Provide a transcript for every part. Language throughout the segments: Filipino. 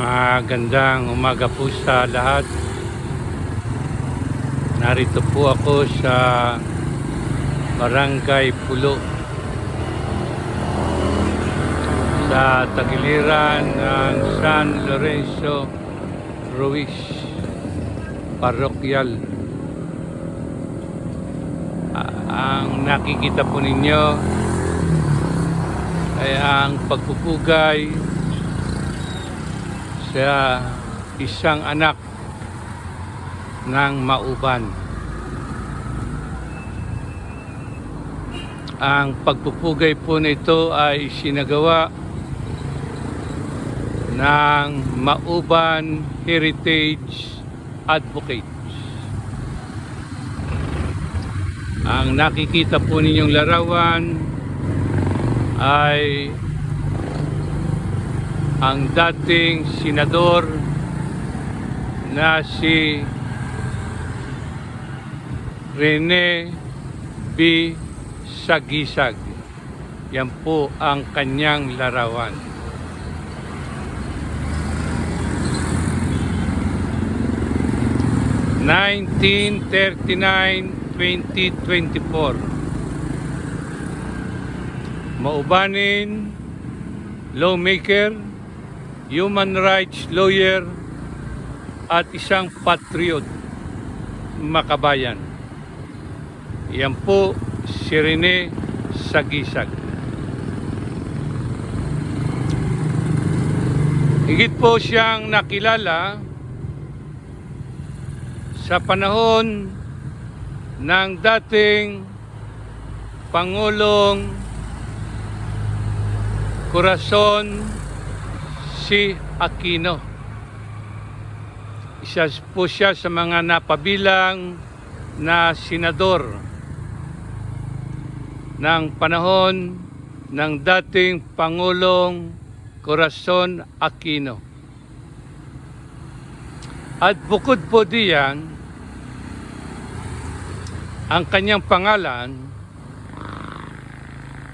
Magandang umaga po sa lahat. Narito po ako sa Barangay Pulo sa tagiliran ng San Lorenzo Ruiz Parokyal. Ang nakikita po ninyo ay ang pagpupugay sa isang anak ng mauban. Ang pagpupugay po nito ay sinagawa ng Mauban Heritage Advocates. Ang nakikita po ninyong larawan ay ang dating senador na si Rene B. Sagisag. Yan po ang kanyang larawan. Nineteen thirty-nine, 2024. Maubanin, lawmaker, human rights lawyer, at isang patriot makabayan. Yan po si Rene Sagisag. Higit po siyang nakilala sa panahon ng dating Pangulong Corazon si Aquino. Isa po siya sa mga napabilang na senador ng panahon ng dating Pangulong Corazon Aquino. At bukod po diyan, ang kanyang pangalan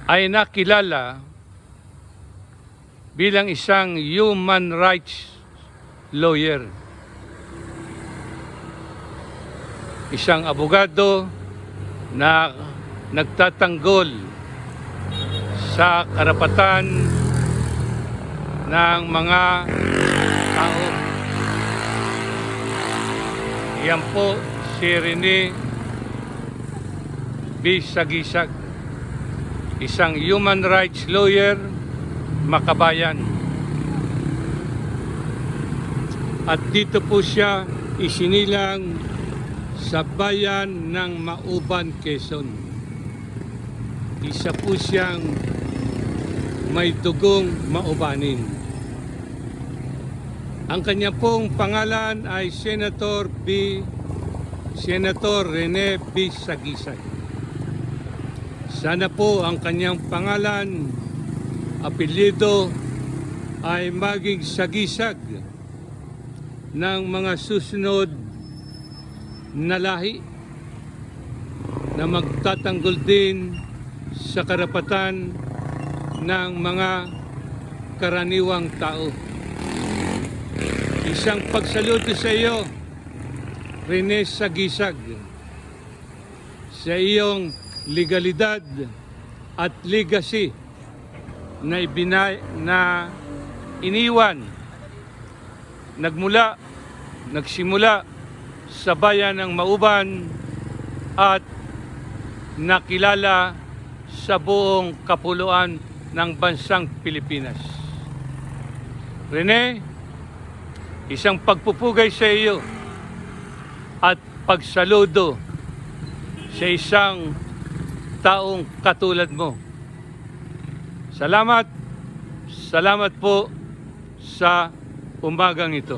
ay nakilala bilang isang human rights lawyer. Isang abogado na nagtatanggol sa karapatan ng mga tao. Yan po si Rene B. Sagisag, isang human rights lawyer makabayan. At dito po siya isinilang sa bayan ng Mauban, Quezon. Isa po siyang may dugong maubanin. Ang kanya pong pangalan ay Senator B. Senator Rene B. Sagisay. Sana po ang kanyang pangalan, apelyido ay maging sagisag ng mga susunod na lahi na magtatanggol din sa karapatan ng mga karaniwang tao. Isang pagsaludo sa iyo, Rene Sagisag, sa iyong legalidad at legacy na ibinay na iniwan nagmula nagsimula sa bayan ng Mauban at nakilala sa buong kapuluan ng bansang Pilipinas. Rene, isang pagpupugay sa iyo at pagsaludo sa isang taong katulad mo. Salamat, salamat po sa umagang ito.